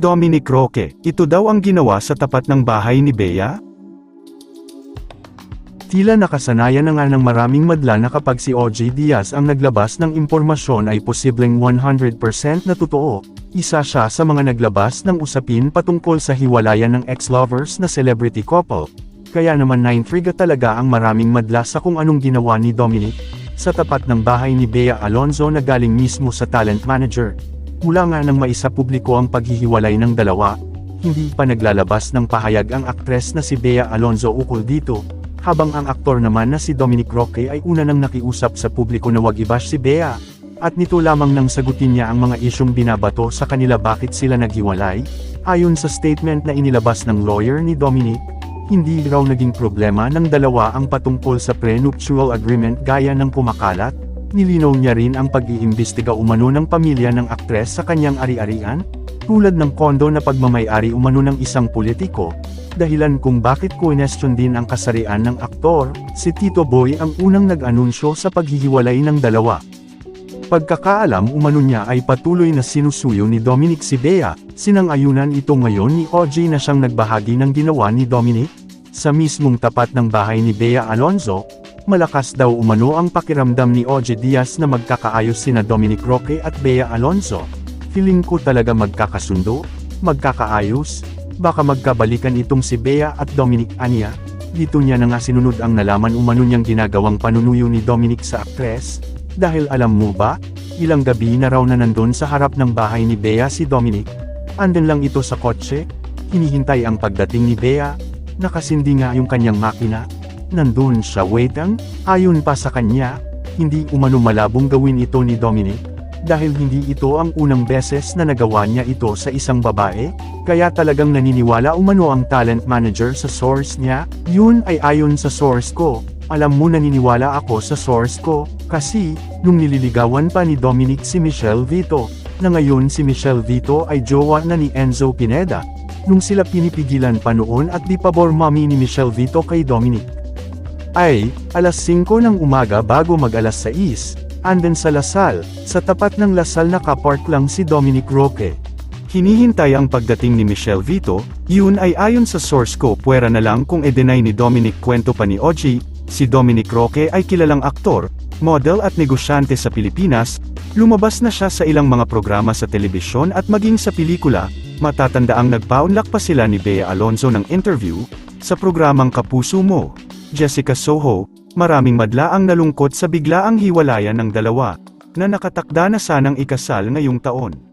Dominic Roque, ito daw ang ginawa sa tapat ng bahay ni Bea? Tila nakasanayan na nga ng maraming madla na kapag si OJ Diaz ang naglabas ng impormasyon ay posibleng 100% na totoo, isa siya sa mga naglabas ng usapin patungkol sa hiwalayan ng ex-lovers na celebrity couple. Kaya naman naintriga talaga ang maraming madla sa kung anong ginawa ni Dominic, sa tapat ng bahay ni Bea Alonzo na galing mismo sa talent manager. Mula nga nang maisa publiko ang paghihiwalay ng dalawa, hindi pa naglalabas ng pahayag ang aktres na si Bea Alonzo ukol dito, habang ang aktor naman na si Dominic Roque ay una nang nakiusap sa publiko na wag ibash si Bea, at nito lamang nang sagutin niya ang mga isyong binabato sa kanila bakit sila naghiwalay, ayon sa statement na inilabas ng lawyer ni Dominic, hindi raw naging problema ng dalawa ang patungkol sa prenuptial agreement gaya ng kumakalat, nilinaw niya rin ang pag-iimbestiga umano ng pamilya ng aktres sa kanyang ari-arian, tulad ng kondo na pagmamayari umano ng isang politiko, dahilan kung bakit question din ang kasarian ng aktor, si Tito Boy ang unang nag-anunsyo sa paghihiwalay ng dalawa. Pagkakaalam umano niya ay patuloy na sinusuyo ni Dominic si Bea, sinang-ayunan ito ngayon ni OJ na siyang nagbahagi ng ginawa ni Dominic, sa mismong tapat ng bahay ni Bea Alonzo, malakas daw umano ang pakiramdam ni OJ Diaz na magkakaayos sina Dominic Roque at Bea Alonzo. Feeling ko talaga magkakasundo, magkakaayos, baka magkabalikan itong si Bea at Dominic Anya. Dito niya na nga sinunod ang nalaman umano niyang ginagawang panunuyo ni Dominic sa aktres, dahil alam mo ba, ilang gabi na raw na nandun sa harap ng bahay ni Bea si Dominic. Andun lang ito sa kotse, hinihintay ang pagdating ni Bea, nakasindi nga yung kanyang makina. Nandun siya waiting, ayon pa sa kanya, hindi umano malabong gawin ito ni Dominic, dahil hindi ito ang unang beses na nagawa niya ito sa isang babae, kaya talagang naniniwala umano ang talent manager sa source niya, yun ay ayon sa source ko, alam mo naniniwala ako sa source ko, kasi, nung nililigawan pa ni Dominic si Michelle Vito, na ngayon si Michelle Vito ay jowa na ni Enzo Pineda, nung sila pinipigilan pa noon at di pabor mami ni Michelle Vito kay Dominic. Ay, alas 5 ng umaga bago mag alas 6, andun sa Lasal, sa tapat ng Lasal nakapark lang si Dominic Roque. Hinihintay ang pagdating ni Michelle Vito, yun ay ayon sa source ko puwera na lang kung e-deny ni Dominic kwento pa ni Oji, si Dominic Roque ay kilalang aktor, model at negosyante sa Pilipinas, lumabas na siya sa ilang mga programa sa telebisyon at maging sa pelikula, matatandaang nagpaunlak pa sila ni Bea Alonzo ng interview, sa programang Kapuso Mo. Jessica Soho, maraming madla ang nalungkot sa biglaang hiwalayan ng dalawa, na nakatakda na sanang ikasal ngayong taon.